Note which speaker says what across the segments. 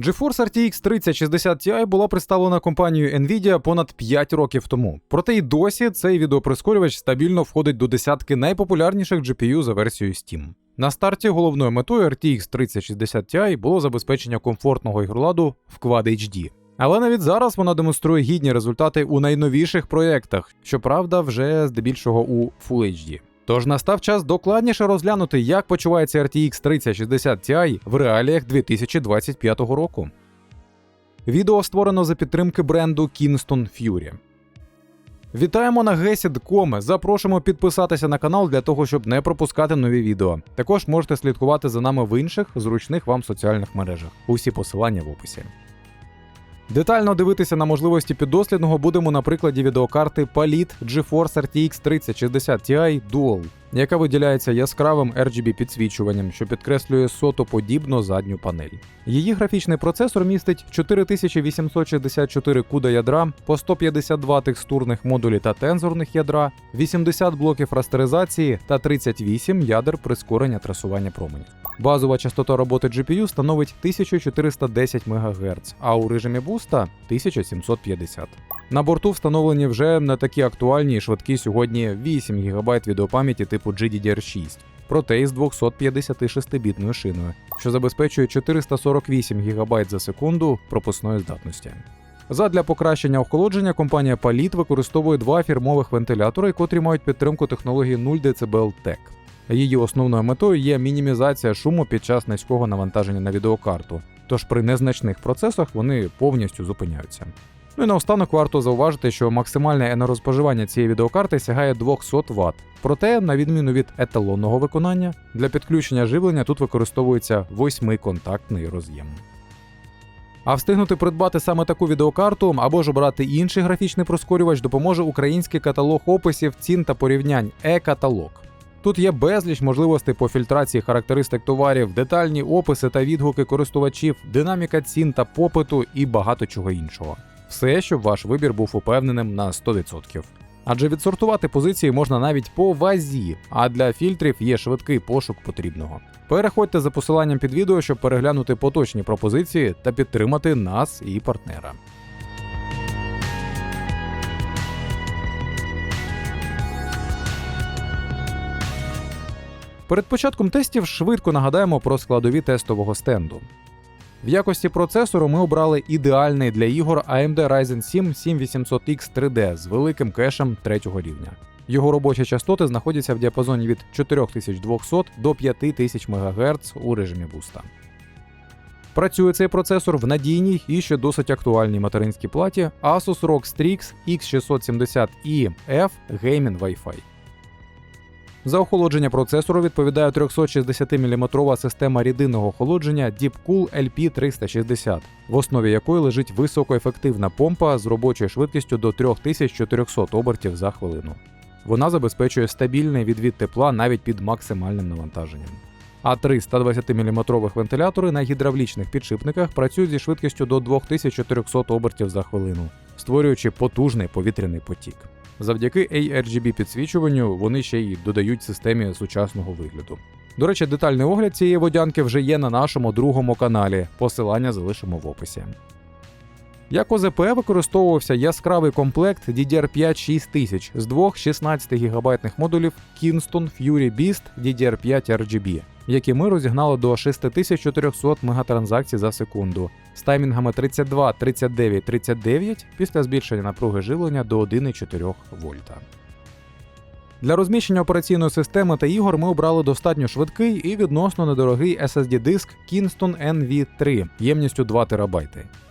Speaker 1: GeForce RTX 3060 Ti була представлена компанією Nvidia понад 5 років тому. Проте й досі цей відеоприскорювач стабільно входить до десятки найпопулярніших GPU за версією Steam. На старті головною метою RTX 3060 Ti було забезпечення комфортного ігроладу в Quad HD. Але навіть зараз вона демонструє гідні результати у найновіших проєктах, щоправда, вже здебільшого у Full HD. Тож настав час докладніше розглянути, як почувається RTX 3060 Ti в реаліях 2025 року. Відео створено за підтримки бренду Kingston Fury. Вітаємо на GESID.com. Запрошуємо підписатися на канал для того, щоб не пропускати нові відео. Також можете слідкувати за нами в інших зручних вам соціальних мережах. Усі посилання в описі. Детально дивитися на можливості піддослідного будемо на прикладі відеокарти Palit GeForce RTX 3060 Ti Dual, яка виділяється яскравим RGB підсвічуванням, що підкреслює сотоподібну задню панель. Її графічний процесор містить 4864 куда ядра, по 152 текстурних модулі та тензорних ядра, 80 блоків растеризації та 38 ядер прискорення трасування променів. Базова частота роботи GPU становить 1410 МГц, а у режимі буста 1750. На борту встановлені вже не такі актуальні і швидкі сьогодні 8 ГБ відеопам'яті типу GDDR6, проте із 256-бітною шиною, що забезпечує 448 ГБ за секунду пропускної здатності. Задля покращення охолодження компанія Palit використовує два фірмових вентилятори, котрі мають підтримку технології 0 дБ TEC. Її основною метою є мінімізація шуму під час низького навантаження на відеокарту, тож при незначних процесах вони повністю зупиняються. Ну і наостанок варто зауважити, що максимальне енергоспоживання цієї відеокарти сягає 200 Вт. Проте, на відміну від еталонного виконання, для підключення живлення тут використовується восьмиконтактний роз'єм. А встигнути придбати саме таку відеокарту або ж обрати інший графічний прискорювач допоможе український каталог описів, цін та порівнянь е-каталог. Тут є безліч можливостей по фільтрації характеристик товарів, детальні описи та відгуки користувачів, динаміка цін та попиту і багато чого іншого. Все, щоб ваш вибір був упевненим на 100%. Адже відсортувати позиції можна навіть по вазі, а для фільтрів є швидкий пошук потрібного. Переходьте за посиланням під відео, щоб переглянути поточні пропозиції та підтримати нас і партнера. Перед початком тестів швидко нагадаємо про складові тестового стенду. В якості процесору ми обрали ідеальний для ігор AMD Ryzen 7 7800X 3D з великим кешем третього рівня. Його робочі частоти знаходяться в діапазоні від 4200 до 5000 МГц у режимі буста. Працює цей процесор в надійній і ще досить актуальній материнській платі Asus ROG Strix X670E F Gaming Wi-Fi. За охолодження процесору відповідає 360-мм система рідинного охолодження DeepCool LP360, в основі якої лежить високоефективна помпа з робочою швидкістю до 3400 обертів за хвилину. Вона забезпечує стабільний відвід тепла навіть під максимальним навантаженням. А три 120-мм вентилятори на гідравлічних підшипниках працюють зі швидкістю до 2400 обертів за хвилину, створюючи потужний повітряний потік. Завдяки ARGB підсвічуванню вони ще й додають системі сучасного вигляду. До речі, детальний огляд цієї водянки вже є на нашому другому каналі. Посилання залишимо в описі. Як ОЗП використовувався яскравий комплект DDR5 6000 з двох 16 ГБ модулів Kingston Fury Beast DDR5 RGB, які ми розігнали до 6400 мегатранзакцій за секунду з таймінгами 32, 39, 39 після збільшення напруги живлення до 1,4 вольта. Для розміщення операційної системи та ігор ми обрали достатньо швидкий і відносно недорогий SSD-диск Kingston NV3 ємністю 2 ТБ.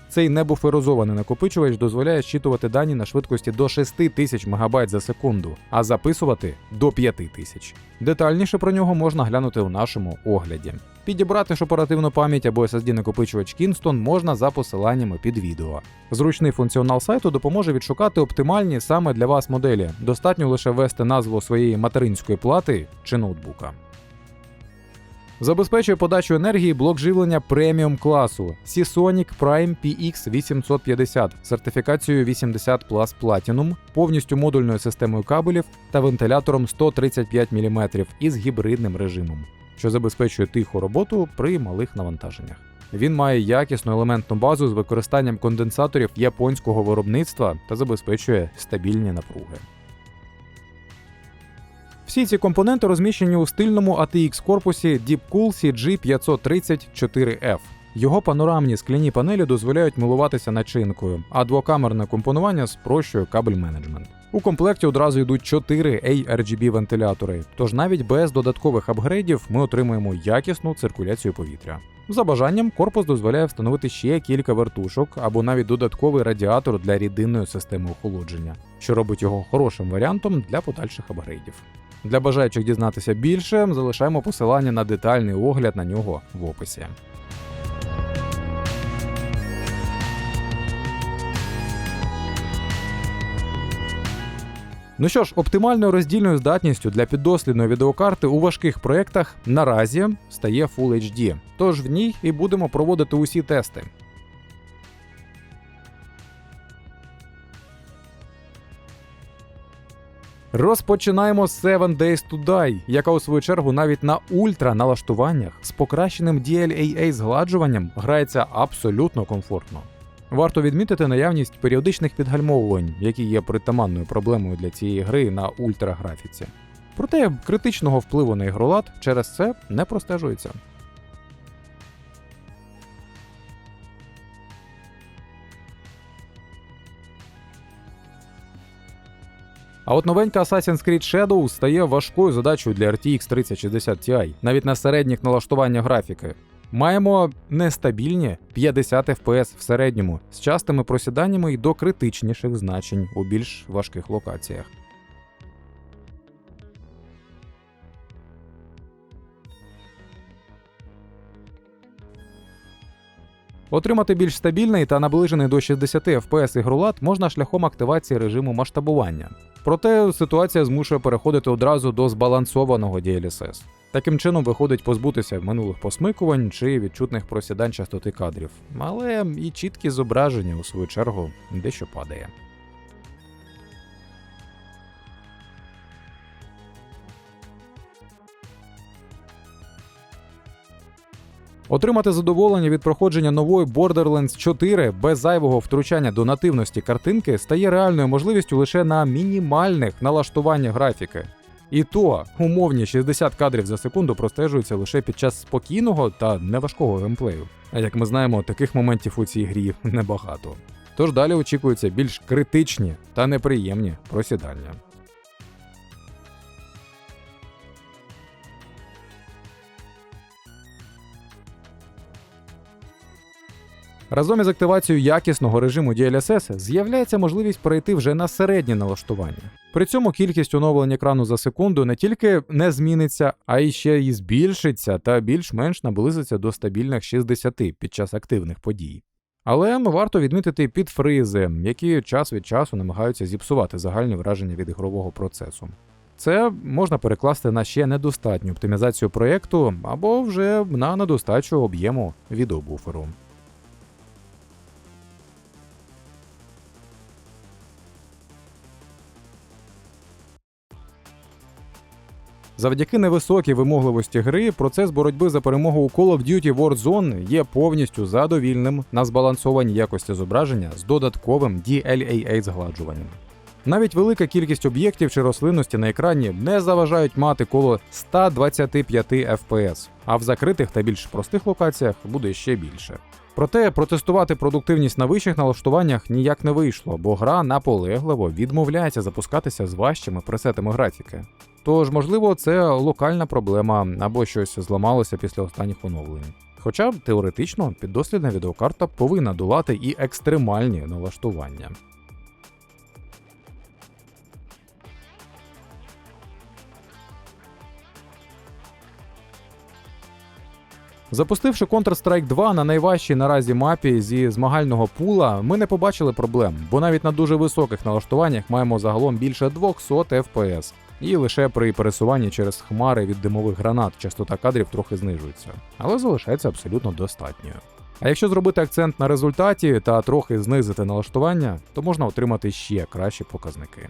Speaker 1: Цей небуферозований накопичувач дозволяє щитувати дані на швидкості до 6000 МБ за секунду, а записувати до 5000. Детальніше про нього можна глянути у нашому огляді. Підібрати ж оперативну пам'ять або SSD-накопичувач Kingston можна за посиланнями під відео. Зручний функціонал сайту допоможе відшукати оптимальні саме для вас моделі. Достатньо лише ввести назву своєї материнської плати чи ноутбука. Забезпечує подачу енергії блок живлення преміум класу Seasonic Prime PX 850 з сертифікацією 80 Plus Platinum, повністю модульною системою кабелів та вентилятором 135 мм із гібридним режимом, що забезпечує тиху роботу при малих навантаженнях. Він має якісну елементну базу з використанням конденсаторів японського виробництва та забезпечує стабільні напруги. Всі ці компоненти розміщені у стильному ATX корпусі Deepcool CG534F. Його панорамні скляні панелі дозволяють милуватися начинкою, а двокамерне компонування спрощує кабель менеджмент. У комплекті одразу йдуть 4 ARGB вентилятори, тож навіть без додаткових апгрейдів ми отримуємо якісну циркуляцію повітря. За бажанням, корпус дозволяє встановити ще кілька вертушок або навіть додатковий радіатор для рідинної системи охолодження, що робить його хорошим варіантом для подальших апгрейдів. Для бажаючих дізнатися більше, залишаємо посилання на детальний огляд на нього в описі. Ну що ж, оптимальною роздільною здатністю для піддослідної відеокарти у важких проєктах наразі стає Full HD, тож в ній і будемо проводити усі тести. Розпочинаємо 7 Days to Die, яка у свою чергу навіть на ультра налаштуваннях з покращеним DLAA згладжуванням грається абсолютно комфортно. Варто відмітити наявність періодичних підгальмовувань, які є притаманною проблемою для цієї гри на ультраграфіці. Проте критичного впливу на ігролад через це не простежується. А от новенька Assassin's Creed Shadow стає важкою задачею для RTX 3060 Ti, навіть на середніх налаштуваннях графіки. Маємо нестабільні 50 FPS в середньому з частими просіданнями й до критичніших значень у більш важких локаціях. Отримати більш стабільний та наближений до 60 FPS ігрулат можна шляхом активації режиму масштабування. Проте ситуація змушує переходити одразу до збалансованого DLSS. Таким чином виходить позбутися минулих посмикувань чи відчутних просідань частоти кадрів, але і чіткі зображення у свою чергу дещо падає. Отримати задоволення від проходження нової Borderlands 4 без зайвого втручання до нативності картинки стає реальною можливістю лише на мінімальних налаштуваннях графіки. І то умовні 60 кадрів за секунду простежуються лише під час спокійного та неважкого геймплею. А як ми знаємо, таких моментів у цій грі небагато. Тож далі очікуються більш критичні та неприємні просідання. Разом із активацією якісного режиму DLSS з'являється можливість перейти вже на середнє налаштування. При цьому кількість оновлень екрану за секунду не тільки не зміниться, а й ще й збільшиться та більш-менш наблизиться до стабільних 60 під час активних подій. Але варто відмітити підфризи, які час від часу намагаються зіпсувати загальні враження від ігрового процесу. Це можна перекласти на ще недостатню оптимізацію проєкту або вже на недостачу об'єму відеобуферу. Завдяки невисокій вимогливості гри, процес боротьби за перемогу у Call of Duty Warzone є повністю задовільним на збалансованій якості зображення з додатковим DLAA згладжуванням. Навіть велика кількість об'єктів чи рослинності на екрані не заважають мати коло 125 FPS, а в закритих та більш простих локаціях буде ще більше. Проте протестувати продуктивність на вищих налаштуваннях ніяк не вийшло, бо гра наполегливо відмовляється запускатися з важчими пресетами графіки. Тож, можливо, це локальна проблема або щось зламалося після останніх оновлень. Хоча теоретично піддослідна відеокарта повинна долати і екстремальні налаштування. Запустивши Counter-Strike 2 на найважчій наразі мапі зі змагального пула, ми не побачили проблем, бо навіть на дуже високих налаштуваннях маємо загалом більше 200 FPS. І лише при пересуванні через хмари від димових гранат частота кадрів трохи знижується, але залишається абсолютно достатньою. А якщо зробити акцент на результаті та трохи знизити налаштування, то можна отримати ще кращі показники.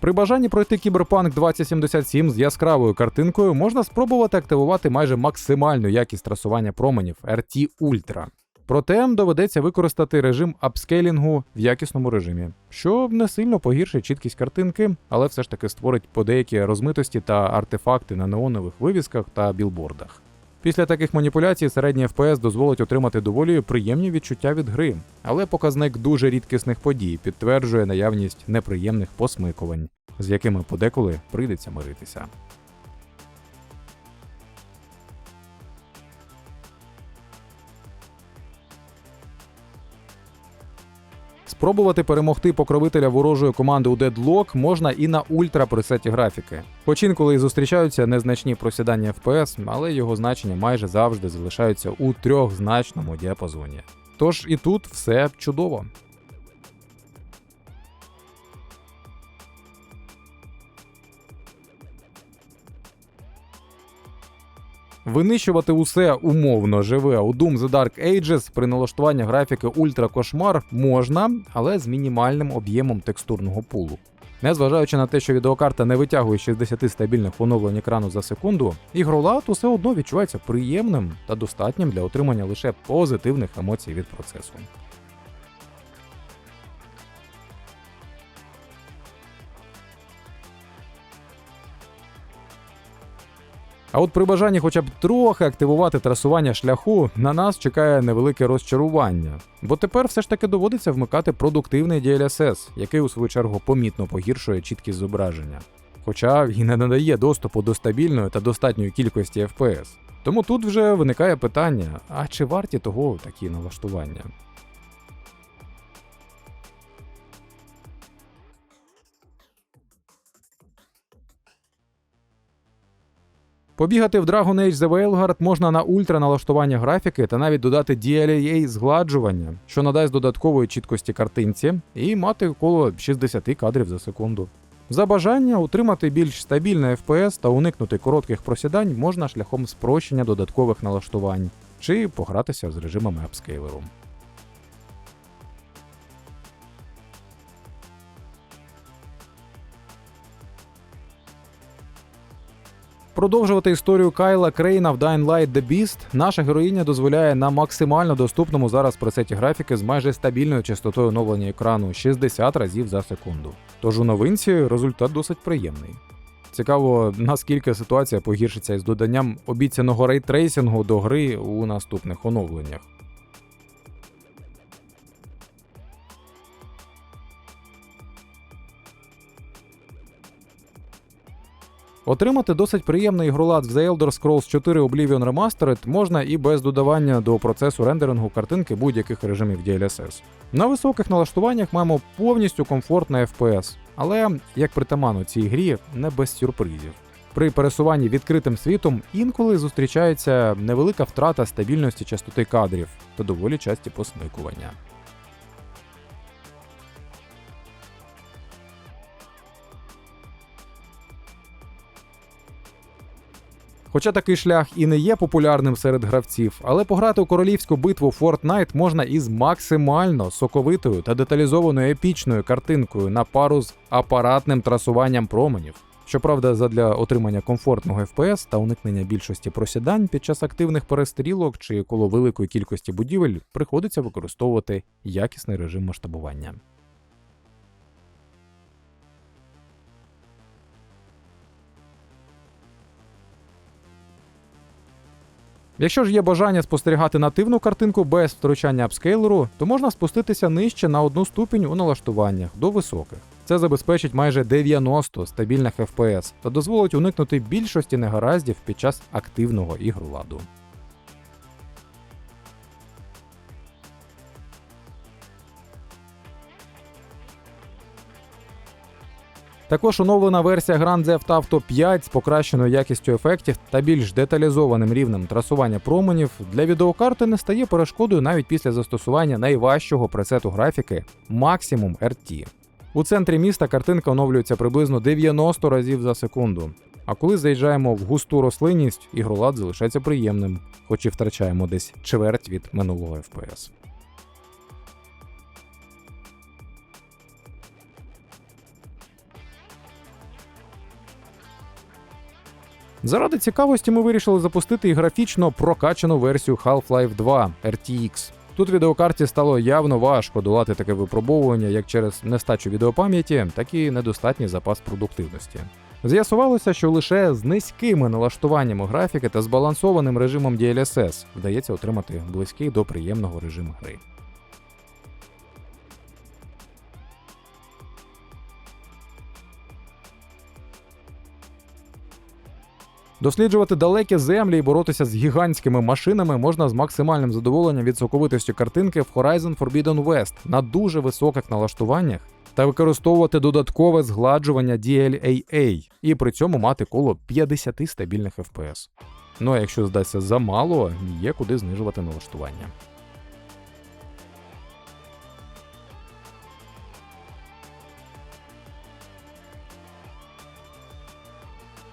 Speaker 1: При бажанні пройти Cyberpunk 2077 з яскравою картинкою можна спробувати активувати майже максимальну якість трасування променів RT Ultra. Проте доведеться використати режим апскейлінгу в якісному режимі, що не сильно погіршить чіткість картинки, але все ж таки створить подеякі розмитості та артефакти на неонових вивісках та білбордах. Після таких маніпуляцій середній FPS дозволить отримати доволі приємні відчуття від гри, але показник дуже рідкісних подій підтверджує наявність неприємних посмикувань, з якими подеколи прийдеться миритися. Спробувати перемогти покровителя ворожої команди у Deadlock можна і на ультра пресеті графіки. Хоч інколи і зустрічаються незначні просідання FPS, але його значення майже завжди залишаються у трьохзначному діапазоні. Тож і тут все чудово. Винищувати усе умовно живе у Doom The Dark Ages при налаштуванні графіки Ультра Кошмар можна, але з мінімальним об'ємом текстурного пулу. Незважаючи на те, що відеокарта не витягує 60 стабільних оновлень екрану за секунду, ігролад усе одно відчувається приємним та достатнім для отримання лише позитивних емоцій від процесу. А от при бажанні хоча б трохи активувати трасування шляху, на нас чекає невелике розчарування. Бо тепер все ж таки доводиться вмикати продуктивний DLSS, який у свою чергу помітно погіршує чіткість зображення. Хоча і не надає доступу до стабільної та достатньої кількості FPS. Тому тут вже виникає питання: а чи варті того такі налаштування? Побігати в Dragon Age The Veilguard можна на ультра налаштування графіки та навіть додати DLAA згладжування, що надасть додаткової чіткості картинці, і мати коло 60 кадрів за секунду. За бажання утримати більш стабільний FPS та уникнути коротких просідань можна шляхом спрощення додаткових налаштувань чи погратися з режимами апскейлеру. Продовжувати історію Кайла Крейна в Dying Light The Beast наша героїня дозволяє на максимально доступному зараз пресеті графіки з майже стабільною частотою оновлення екрану 60 разів за секунду. Тож у новинці результат досить приємний. Цікаво, наскільки ситуація погіршиться із доданням обіцяного рейтрейсингу до гри у наступних оновленнях. Отримати досить приємний ігролад в The Elder Scrolls 4 Oblivion Remastered можна і без додавання до процесу рендерингу картинки будь-яких режимів DLSS. На високих налаштуваннях маємо повністю комфортний FPS, але як притаманно цій грі не без сюрпризів. При пересуванні відкритим світом інколи зустрічається невелика втрата стабільності частоти кадрів та доволі часті посмикування. Хоча такий шлях і не є популярним серед гравців, але пограти у королівську битву Fortnite можна із максимально соковитою та деталізованою епічною картинкою на пару з апаратним трасуванням променів. Щоправда, задля отримання комфортного FPS та уникнення більшості просідань під час активних перестрілок чи коло великої кількості будівель приходиться використовувати якісний режим масштабування. Якщо ж є бажання спостерігати нативну картинку без втручання апскейлеру, то можна спуститися нижче на одну ступінь у налаштуваннях до високих. Це забезпечить майже 90 стабільних FPS та дозволить уникнути більшості негараздів під час активного ігроладу. Також оновлена версія Grand Theft Auto 5 з покращеною якістю ефектів та більш деталізованим рівнем трасування променів для відеокарти не стає перешкодою навіть після застосування найважчого пресету графіки Maximum RT. У центрі міста картинка оновлюється приблизно 90 разів за секунду. А коли заїжджаємо в густу рослинність, ігролад залишається приємним, хоч і втрачаємо десь чверть від минулого FPS. Заради цікавості ми вирішили запустити і графічно прокачану версію Half-Life 2 RTX. Тут відеокарті стало явно важко долати таке випробовування як через нестачу відеопам'яті, так і недостатній запас продуктивності. З'ясувалося, що лише з низькими налаштуваннями графіки та збалансованим режимом DLSS вдається отримати близький до приємного режиму гри. Досліджувати далекі землі і боротися з гігантськими машинами можна з максимальним задоволенням від соковитості картинки в Horizon Forbidden West на дуже високих налаштуваннях та використовувати додаткове згладжування DLAA і при цьому мати коло 50 стабільних FPS. Ну а якщо здасться замало, є куди знижувати налаштування.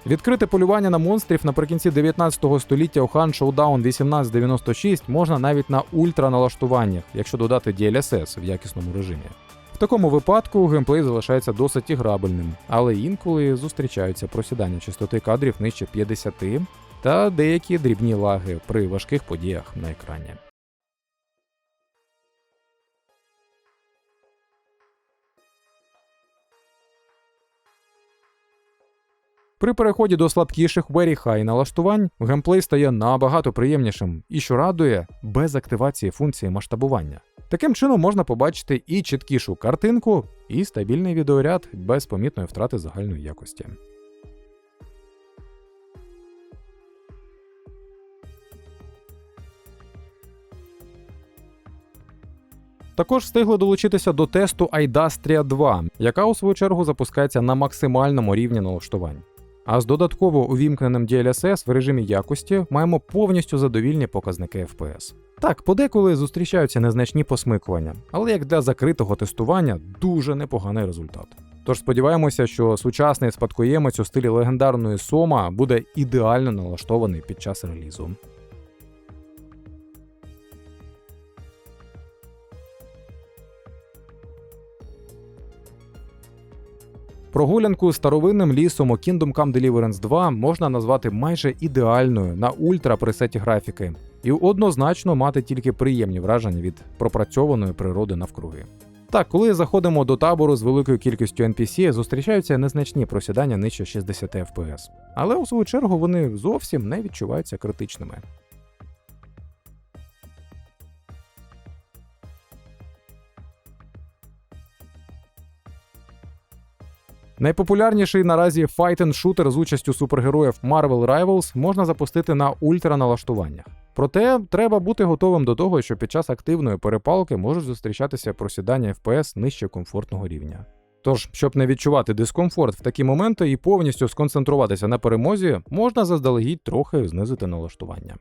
Speaker 1: Відкрите полювання на монстрів наприкінці 19 століття у Han Showdown 1896 можна навіть на ультраналаштуваннях, якщо додати DLSS в якісному режимі. В такому випадку геймплей залишається досить іграбельним, але інколи зустрічаються просідання частоти кадрів нижче 50 та деякі дрібні лаги при важких подіях на екрані. При переході до слабкіших Very High налаштувань геймплей стає набагато приємнішим і що радує без активації функції масштабування. Таким чином можна побачити і чіткішу картинку, і стабільний відеоряд без помітної втрати загальної якості. Також встигли долучитися до тесту iDastria 2, яка у свою чергу запускається на максимальному рівні налаштувань. А з додатково увімкненим DLSS в режимі якості маємо повністю задовільні показники FPS. Так, подеколи зустрічаються незначні посмикування, але як для закритого тестування дуже непоганий результат. Тож сподіваємося, що сучасний спадкоємець у стилі легендарної Сома буде ідеально налаштований під час релізу. Прогулянку старовинним лісом у Kingdom Come Deliverance 2 можна назвати майже ідеальною на ультра пресеті графіки, і однозначно мати тільки приємні враження від пропрацьованої природи навкруги. Так, коли заходимо до табору з великою кількістю NPC, зустрічаються незначні просідання нижче 60 FPS. Але у свою чергу вони зовсім не відчуваються критичними. Найпопулярніший наразі fight шутер з участю супергероїв Marvel Rivals можна запустити на ультраналаштуваннях. Проте треба бути готовим до того, що під час активної перепалки можуть зустрічатися просідання FPS нижче комфортного рівня. Тож, щоб не відчувати дискомфорт в такі моменти і повністю сконцентруватися на перемозі, можна заздалегідь трохи знизити налаштування.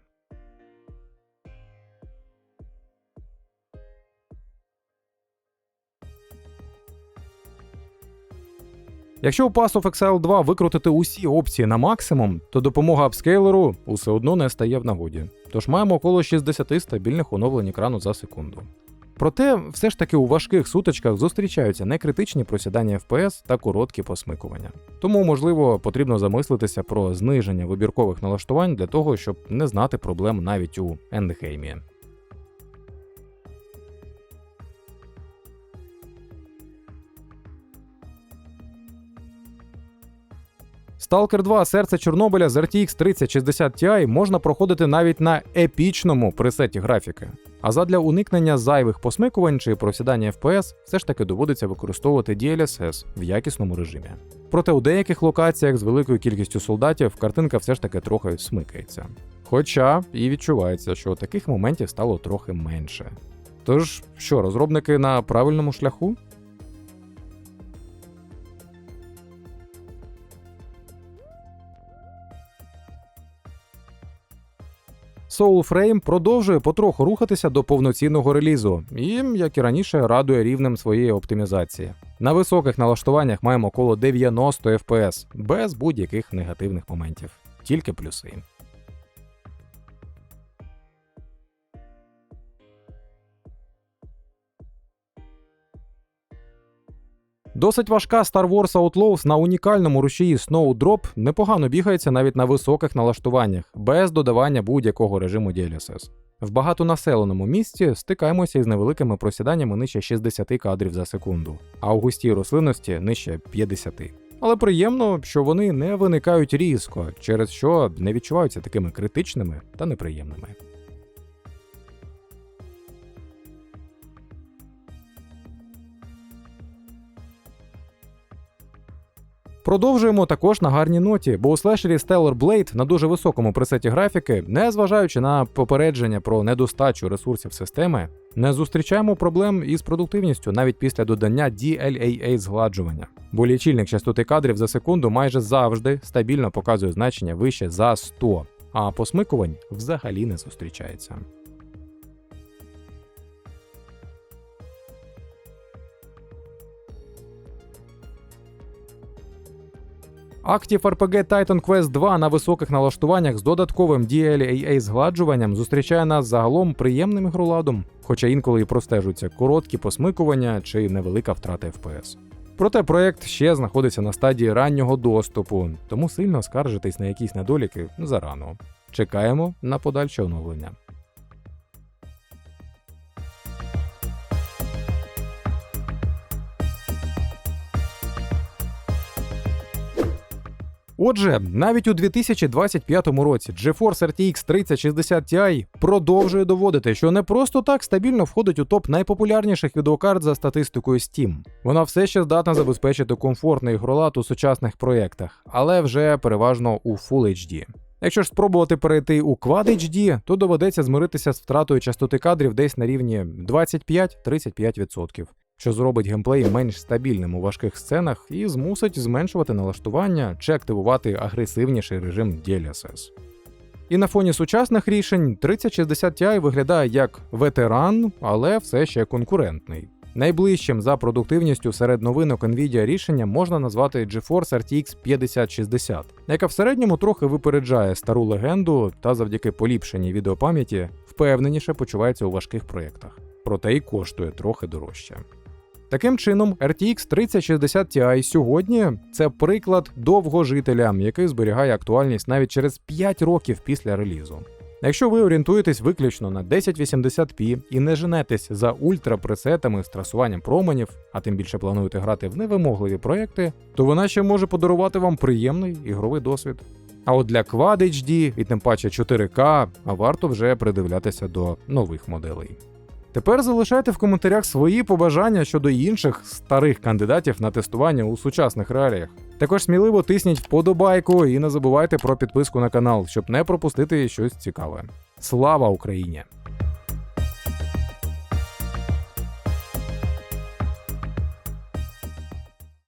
Speaker 1: Якщо у Pass of Exile 2 викрутити усі опції на максимум, то допомога апскейлеру усе одно не стає в нагоді. Тож маємо около 60 стабільних оновлень екрану за секунду. Проте, все ж таки у важких сутичках зустрічаються некритичні просідання FPS та короткі посмикування. Тому, можливо, потрібно замислитися про зниження вибіркових налаштувань для того, щоб не знати проблем навіть у Ендгеймі. Stalker 2 серце Чорнобиля з RTX 3060 Ti можна проходити навіть на епічному пресеті графіки. А задля уникнення зайвих посмикувань чи просідання FPS все ж таки доводиться використовувати DLSS в якісному режимі. Проте у деяких локаціях з великою кількістю солдатів картинка все ж таки трохи смикається. Хоча і відчувається, що таких моментів стало трохи менше. Тож, що, розробники на правильному шляху? Soulframe продовжує потроху рухатися до повноцінного релізу і, як і раніше, радує рівнем своєї оптимізації. На високих налаштуваннях маємо коло 90 FPS, без будь-яких негативних моментів, тільки плюси. Досить важка Star Wars Outlaws на унікальному рушії Snowdrop непогано бігається навіть на високих налаштуваннях, без додавання будь-якого режиму DLSS. В багатонаселеному місті стикаємося із невеликими просіданнями нижче 60 кадрів за секунду, а у густій рослинності нижче 50. Але приємно, що вони не виникають різко, через що не відчуваються такими критичними та неприємними. Продовжуємо також на гарній ноті, бо у слешері Stellar Blade на дуже високому пресеті графіки, не зважаючи на попередження про недостачу ресурсів системи, не зустрічаємо проблем із продуктивністю навіть після додання DLAA згладжування. Бо лічильник частоти кадрів за секунду майже завжди стабільно показує значення вище за 100, а посмикувань взагалі не зустрічається. Active RPG Titan Quest 2 на високих налаштуваннях з додатковим DLAA згладжуванням зустрічає нас загалом приємним ігроладом, хоча інколи і простежуються короткі посмикування чи невелика втрата FPS. Проте проект ще знаходиться на стадії раннього доступу, тому сильно скаржитись на якісь недоліки зарано. Чекаємо на подальше оновлення. Отже, навіть у 2025 році GeForce RTX 3060 Ti продовжує доводити, що не просто так стабільно входить у топ найпопулярніших відеокарт за статистикою Steam. Вона все ще здатна забезпечити комфортний ігролад у сучасних проєктах, але вже переважно у Full HD. Якщо ж спробувати перейти у Quad HD, то доведеться змиритися з втратою частоти кадрів десь на рівні 25-35% що зробить геймплей менш стабільним у важких сценах і змусить зменшувати налаштування чи активувати агресивніший режим DLSS. І на фоні сучасних рішень 3060 Ti виглядає як ветеран, але все ще конкурентний. Найближчим за продуктивністю серед новинок Nvidia рішення можна назвати GeForce RTX 5060, яка в середньому трохи випереджає стару легенду та завдяки поліпшеній відеопам'яті впевненіше почувається у важких проєктах, проте й коштує трохи дорожче. Таким чином, RTX 3060 Ti сьогодні це приклад довгожителя, який зберігає актуальність навіть через 5 років після релізу. Якщо ви орієнтуєтесь виключно на 1080p і не женетесь за ультрапресетами з трасуванням променів, а тим більше плануєте грати в невимогливі проекти, то вона ще може подарувати вам приємний ігровий досвід. А от для Quad HD і тим паче 4К варто вже придивлятися до нових моделей. Тепер залишайте в коментарях свої побажання щодо інших старих кандидатів на тестування у сучасних реаліях. Також сміливо тисніть вподобайку і не забувайте про підписку на канал, щоб не пропустити щось цікаве. Слава Україні!